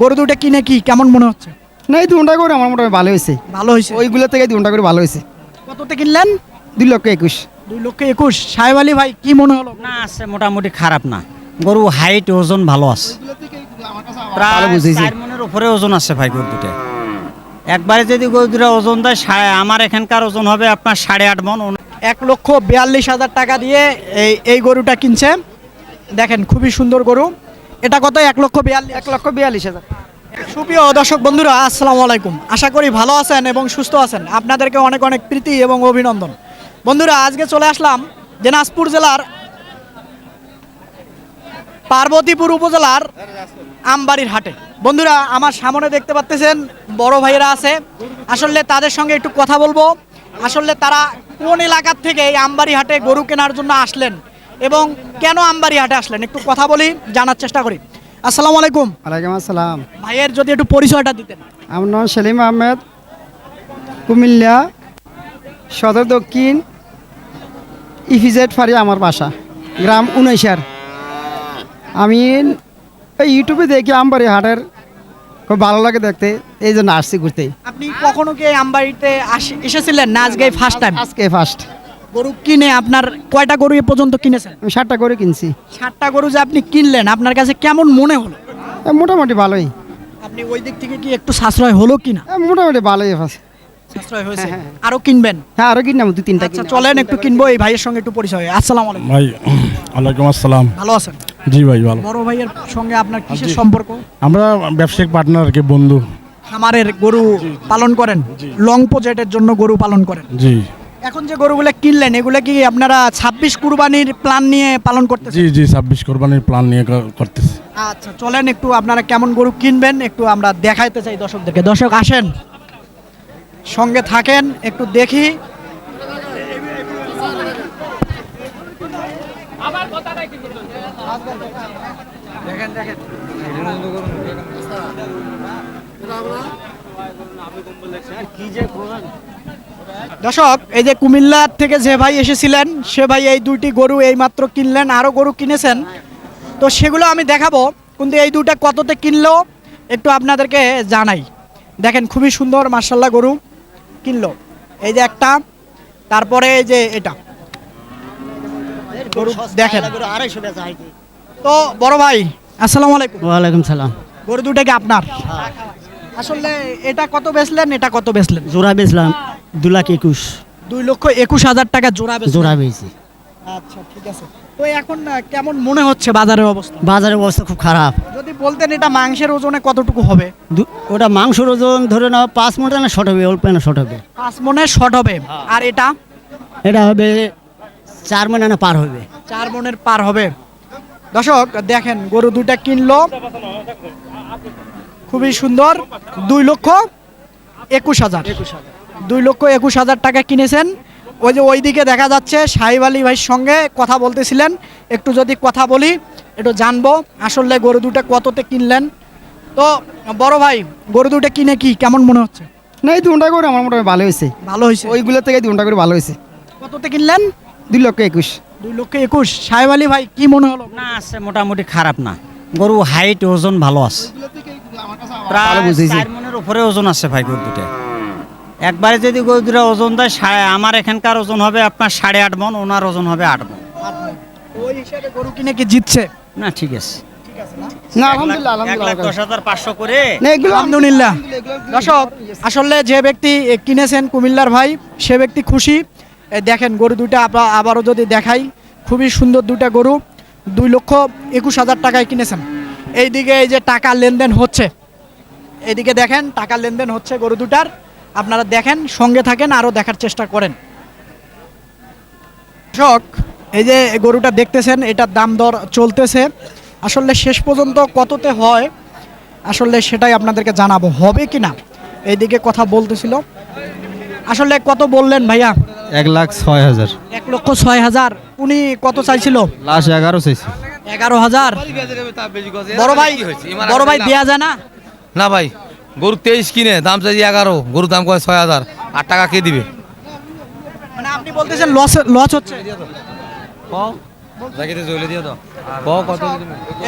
গরু দুটো কিনে কি কেমন মনে হচ্ছে? না এই দুটা করে আমার মোটামুটি ভালো হয়েছে। ভালো হয়েছে? ওইগুলো থেকে দুটা করে ভালো হয়েছে। কততে কিনলেন? দুই লক্ষ একুশ। দুই লক্ষ একুশ। সাহেব আলী ভাই কি মনে হলো? না আছে মোটামুটি খারাপ না। গরু হাইট ওজন ভালো আছে। প্রায় চার মনের উপরে ওজন আছে ভাই গরু দুটো একবারে যদি গরু দুটো ওজন দেয় সাড়ে আমার এখানকার ওজন হবে আপনার সাড়ে আট মন। এক লক্ষ বিয়াল্লিশ হাজার টাকা দিয়ে এই এই গরুটা কিনছে। দেখেন খুবই সুন্দর গরু। এটা কত? এক লক্ষ বিয়াল্লিশ। এক লক্ষ বিয়াল্লিশ হাজার। সুপ্রিয় দর্শক বন্ধুরা আসসালামু আলাইকুম। আশা করি ভালো আছেন এবং সুস্থ আছেন। আপনাদেরকে অনেক অনেক প্রীতি এবং অভিনন্দন। বন্ধুরা আজকে চলে আসলাম দিনাজপুর জেলার পার্বতীপুর উপজেলার আমবাড়ির হাটে। বন্ধুরা আমার সামনে দেখতে পাচ্তেছেন বড় ভাইয়েরা আছে। আসলে তাদের সঙ্গে একটু কথা বলব। আসলে তারা কোন এলাকার থেকে এই আমবাড়ি হাটে গরু কেনার জন্য আসলেন? এবং কেন আমবাড়ি হাটে আসলেন? একটু কথা বলি জানার চেষ্টা করি। আসসালামু আলাইকুম। ওয়ালাইকুম আসসালাম। ভাইয়ের যদি একটু পরিচয়টা দিতেন। আমার নাম সেলিম আহমেদ। কুমিল্লা সদর দক্ষিণ ইফিজেড ফারি আমার বাসা গ্রাম উনাইশার আমি এই ইউটিউবে দেখি আমবাড়ি হাটের খুব ভালো লাগে দেখতে এই জন্য আসছি ঘুরতে। আপনি কখনো কি আমবাড়িতে এসেছিলেন না আজকে ফার্স্ট টাইম আজকে ফার্স্ট গরু কিনে আপনার কয়টা গরু এ পর্যন্ত কিনেছেন? আমি ষাটটা করে কিনছি। ষাটটা গরু যে আপনি কিনলেন আপনার কাছে কেমন মনে হলো? এ, মোটামুটি ভালোই। আপনি ওই দিক থেকে কি একটু সাশ্রয় হলো কিনা? এ, মোটামুটি ভালোই আছে। সাশ্রয় হয়েছে? হ্যাঁ, হ্যাঁ। আরও কিনবেন? হ্যাঁ আরও কিনলাম দু তিনটা আচ্ছা কিনলাম। চলেন একটু কিনবো এই ভাইয়ের সঙ্গে একটু পরিচয় হয়। আসসালামু আলাইকুম। ভাই ওয়ালাইকুম আসসালাম। ভালো আছেন? জি ভাই ভালো। বড় ভাইয়ের সঙ্গে আপনার কিসের সম্পর্ক? আমরা ব্যবসায়িক পার্টনার আর কি বন্ধু। খামারের গরু পালন করেন? লং প্রজেক্টের জন্য গরু পালন করেন? জি। এখন যে গরুগুলো কিনলেন এগুলো কি আপনারা ছাব্বিশ কুরবানির প্ল্যান নিয়ে পালন করতে জি জি ছাব্বিশ কোরবানির প্ল্যান নিয়ে করতেছি। আচ্ছা চলেন একটু আপনারা কেমন গরু কিনবেন একটু আমরা দেখাইতে চাই দর্শকদেরকে। দর্শক আসেন। সঙ্গে থাকেন একটু দেখি। দেখেন দেখেন। দর্শক এই যে কুমিল্লার থেকে যে ভাই এসেছিলেন সে ভাই এই দুইটি গরু এইমাত্র কিনলেন আরও গরু কিনেছেন। তো সেগুলো আমি দেখাবো কিন্তু এই দুটা কততে কিনলো একটু আপনাদেরকে জানাই। দেখেন খুবই সুন্দর মার্শাল্লাহ গরু কিনলো। এই যে একটা তারপরে এই যে এটা। গরু দেখেন। তো বড় ভাই আসসালামু আলাইকুম। ওয়ালাইকুম সালাম। গরু দুটা কি আপনার? আসলে এটা কত বেচলেন এটা কত বেচলেন? জোড়া বেচলাম। দু লাখ একুশ। দুই লক্ষ একুশ হাজার টাকা জোড়া বেচলেন জোড়া বেচি। আচ্ছা ঠিক আছে। তো এখন আহ, কেমন মনে হচ্ছে বাজারের অবস্থা? বাজারের অবস্থা খুব খারাপ। যদি বলতেন এটা মাংসের ওজনে কতটুকু হবে? দু- ওটা মাংসর ওজন ধরে নাও পাঁচ মোটা না শর্ট হবে অল্প না শর্ট হবে। পাঁচ মনে শর্ট হবে। আর এটা? এটা হবে চার মনে না পার হবে। চার মনের পার হবে। দর্শক দেখেন গরু দুটা কিনলো। খুবই সুন্দর। দুই লক্ষ একুশ হাজার। একুশ হাজার। দুই লক্ষ একুশ হাজার টাকা কিনেছেন। ওই যে ওইদিকে দেখা যাচ্ছে সাহেব আলী ভাইয়ের সঙ্গে কথা বলতেছিলেন। একটু যদি কথা বলি একটু জানব আসলে গরু দুটা কততে কিনলেন। তো বড় ভাই গরু দুটা কিনে কি কেমন মনে হচ্ছে? না এই দুটা করে আমার মোটামুটি ভালো হয়েছে। ভালো হয়েছে? ওইগুলো থেকে দুটা করে ভালো হয়েছে। কততে কিনলেন? দুই লক্ষ একুশ। দুই লক্ষ একুশ। সাহেব আলী ভাই কি মনে হলো? না আছে মোটামুটি খারাপ না। গরু হাইট ওজন ভালো আছে। প্রায় চার মনের উপরে ওজন আছে ভাই গরু দুটো। একবারে যদি গরু দুটো ওজন দেয় সাড়ে- আমার এখানকার ওজন হবে আপনার সাড়ে আট মন ওনার ওজন হবে আট মন। ওই হিসাবে গরু কিনে কি জিতছে? না ঠিক আছে। দর্শক আসলে যে ব্যক্তি কিনেছেন কুমিল্লার ভাই সে ব্যক্তি খুশি। দেখেন গরু দুটা আবারও যদি দেখাই খুবই সুন্দর দুটা গরু। দুই লক্ষ একুশ হাজার টাকায় কিনেছেন। এইদিকে এই যে টাকা লেনদেন হচ্ছে এইদিকে দেখেন টাকা লেনদেন হচ্ছে গরু দুটার। আপনারা দেখেন সঙ্গে থাকেন আরও দেখার চেষ্টা করেন। দর্শক এই যে গরুটা দেখতেছেন এটার দাম দর চলতেছে। আসলে শেষ পর্যন্ত কততে হয় আসলে সেটাই আপনাদেরকে জানাব। হবে কি না? এইদিকে কথা বলতেছিল। আসলে কত বললেন ভাইয়া? এক লাখ ছয় হাজার। এক লক্ষ ছয় হাজার। উনি কত চাইছিল? লাস্ট এগারো চাইছি। এগারো হাজার। বড় ভাই বড় ভাই দেওয়া যায় না? না ভাই। গরু তেইশ কিনে দাম চাইছি এগারো গরুর দাম কয় ছয় হাজার। আর টাকা কে দিবে? মানে আপনি বলতেছেন লস লস হচ্ছে?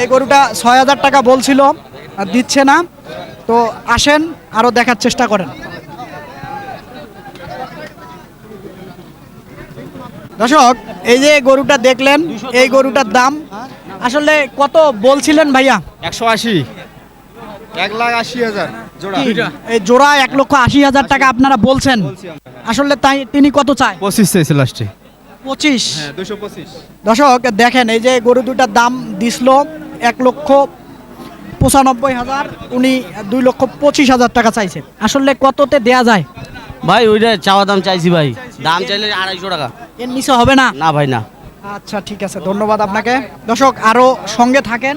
এই গরুটা ছয় হাজার টাকা বলছিল আর দিচ্ছে না। তো আসেন আরও দেখার চেষ্টা করেন। দর্শক এই যে গরুটা দেখলেন এই গরুটার দাম আসলে কত বলছিলেন ভাইয়া? একশো আশি। এক লাখ আশি হাজার? এই জোড়া এক লক্ষ আশি হাজার টাকা আপনারা বলছেন। আসলে তাই তিনি কত চায়? পঁচিশ চাইছে লাস্টে পঁচিশ। হ্যাঁ পঁচিশ। দর্শক দেখেন এই যে গরু দুটার দাম দিছিল এক লক্ষ পঁচানব্বই হাজার উনি দুই লক্ষ পঁচিশ হাজার টাকা চাইছে আসলে কততে দেয়া যায়? ভাই ওইটা চাওয়া দাম চাইছি ভাই। দাম চাইলে আড়াইশো টাকা। এর নিচে হবে না? না ভাই না। আচ্ছা ঠিক আছে ধন্যবাদ আপনাকে। দর্শক আরও সঙ্গে থাকেন।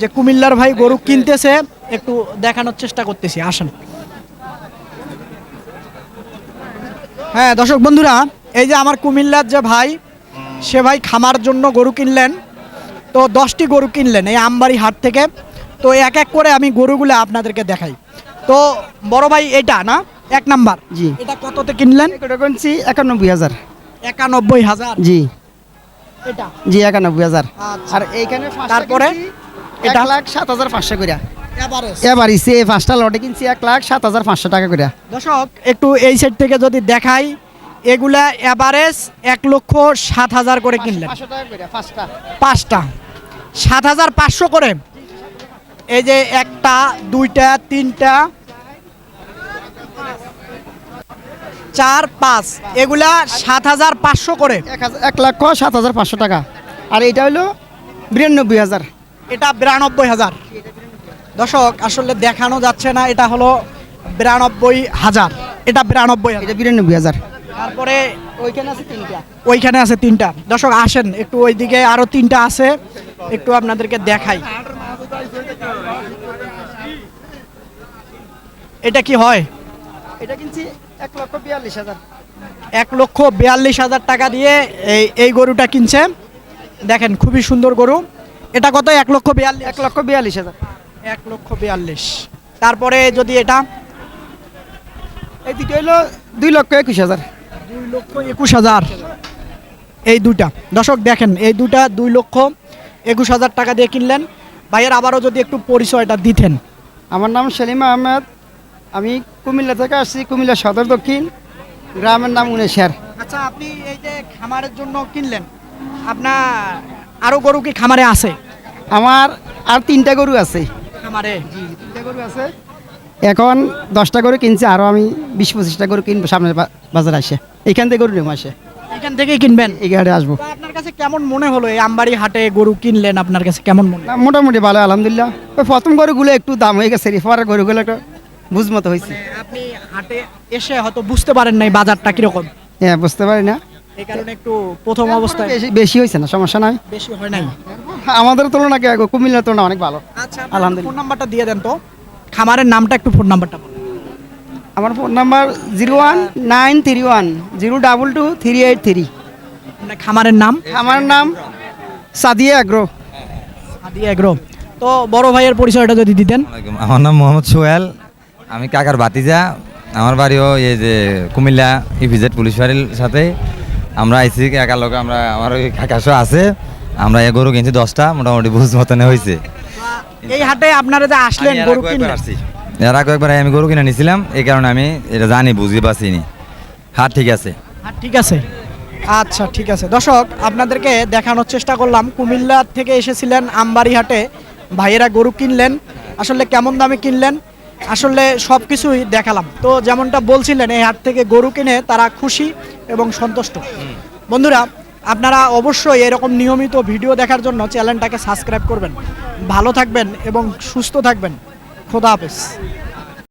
যে কুমিল্লার ভাই গরু কিনতেছে একটু দেখানোর চেষ্টা করতেছি আসেন। হ্যাঁ দর্শক বন্ধুরা এই যে আমার কুমিল্লার যে ভাই সে ভাই খামার জন্য গরু কিনলেন। তো দশটি গরু কিনলেন এই আমবাড়ি হাট থেকে। তো এক এক করে আমি গরুগুলো আপনাদেরকে দেখাই। তো বড় ভাই এটা না? এক নাম্বার। জি। এটা কততে কিনলেন? এটা কিনছি একানব্বই হাজার। একানব্বই হাজার? জি। এটা? জি একানব্বই হাজার। আচ্ছা। আর এইখানে তারপরে? এটা? এক লাখ সাত হাজার পাঁচশো করে এবার ইসে পাঁচটা লটে কিনছি এক লাখ সাত হাজার পাঁচশো টাকা করে দর্শক একটু এই সাইড থেকে যদি দেখাই এগুলা এভারেজ এক লক্ষ সাত হাজার করে কিনলেন। পাঁচশো টাকা করে পাঁচটা। সাত হাজার পাঁচশো করে। এই যে একটা দুইটা তিনটা চার পাঁচ এগুলা সাত হাজার পাঁচশো করে। এক এক লক্ষ সাত হাজার পাঁচশো টাকা। আর এটা হলো বিরানব্বই হাজার। এটা বিরানব্বই হাজার। দর্শক আসলে দেখানো যাচ্ছে না এটা হলো বিরানব্বই হাজার। এটা বিরানব্বই হাজার। এটা বিরানব্বই হাজার। তারপরে ওইখানে আছে তিনটা। ওইখানে আছে তিনটা। দর্শক আসেন একটু ওইদিকে আরও তিনটা আছে একটু আপনাদেরকে দেখাই। এটা কি হয়? এটা কিনছি এক লক্ষ বিয়াল্লিশ হাজার। এক লক্ষ বিয়াল্লিশ হাজার টাকা দিয়ে এই এই গরুটা কিনছে দেখেন খুবই সুন্দর গরু। এটা কত? এক লক্ষ বিয়াল্লিশ। এক লক্ষ বিয়াল্লিশ হাজার। এক লক্ষ বিয়াল্লিশ। তারপরে যদি এটা এই দুটো হলো দুই লক্ষ একুশ হাজার। দুই লক্ষ একুশ হাজার। এই দুটা দর্শক দেখেন এই দুটা দুই লক্ষ একুশ হাজার টাকা দিয়ে কিনলেন। ভাইয়ের আবারও যদি একটু পরিচয়টা দিতেন। আমার নাম সেলিম আহমেদ। আমি কুমিল্লা থেকে আসছি কুমিল্লা সদর দক্ষিণ গ্রামের নাম উনেশার। আচ্ছা আপনি এই যে খামারের জন্য কিনলেন আপনার আরও গরু কি খামারে আছে? আমার আর তিনটা গরু আছে। খামারে তিনটা গরু আছে। এখন দশটা গরু কিনছি আরও আমি বিশ পঁচিশটা গরু কিনবো সামনের বা- বাজারে আসে। এখান থেকে গরু নেব আসে। এখান থেকেই কিনবেন? এই গাড়ি আসব। আপনার কাছে কেমন মনে হলো এই আমবাড়ি হাটে গরু কিনলেন আপনার কাছে কেমন মনে? মোটামুটি ভালো আলহামদুলিল্লাহ। ওই প্রথম গরুগুলো একটু দাম হয়ে গেছে পরের গরুগুলো একটা বুঝমতো হয়েছে। আপনি হাটে এসে হয়তো বুঝতে পারেন নাই বাজারটা কীরকম। হ্যাঁ বুঝতে পারি না। এই কারণে একটু প্রথম অবস্থায় বেশি বেশি হয়েছে না সমস্যা নাই। বেশি হয় নাই। আমাদের তুলনা কি? আগে কুমিল্লার তুলনা অনেক ভালো। আচ্ছা আলহামদুলিল্লাহ। ফোন নাম্বারটা দিয়ে দেন তো। খামারের নামটা একটু ফোন নাম্বারটা বলুন। আমার phone number zero one nine three one zero double two three eight three মানে খামারের নাম? আমার নাম সাদিয়া আগ্রো আদি এগ্রো তো বড় ভাইয়ের পরিচয়টা যদি দিতেন। আমার নাম মোহাম্মদ সোহেল। আমি কাকার বাতিজা আমার বাড়িও এই যে কুমিল্লা ইভিজেড পুলিশ বাড়ির সাথে। আমরা আইসি একার লোক আমরা আমার ওই কাকাশো আছে। আমরা গরু কিনছি দশটা মোটামুটি বুঝ মতনে হয়েছে এই হাটে আপনারা যে আসলেন গরু কিনলেন এর আগে একবার আমি গরু কিনে নিছিলাম এই কারণে আমি এটা জানি বুঝি পাচ্ছিনি হ্যাঁ ঠিক আছে। হ্যাঁ, ঠিক আছে? আচ্ছা ঠিক আছে। দর্শক আপনাদেরকে দেখানোর চেষ্টা করলাম। কুমিল্লা থেকে এসেছিলেন আমবাড়ি হাটে। ভাইয়েরা গরু কিনলেন। আসলে কেমন দামে কিনলেন? আসলে সব কিছুই দেখালাম। তো যেমনটা বলছিলেন এই হাট থেকে গরু কিনে তারা খুশি এবং সন্তুষ্ট। বন্ধুরা আপনারা অবশ্যই এরকম নিয়মিত ভিডিও দেখার জন্য চ্যানেলটাকে সাবস্ক্রাইব করবেন। ভালো থাকবেন এবং সুস্থ থাকবেন। খোদা হাফেজ।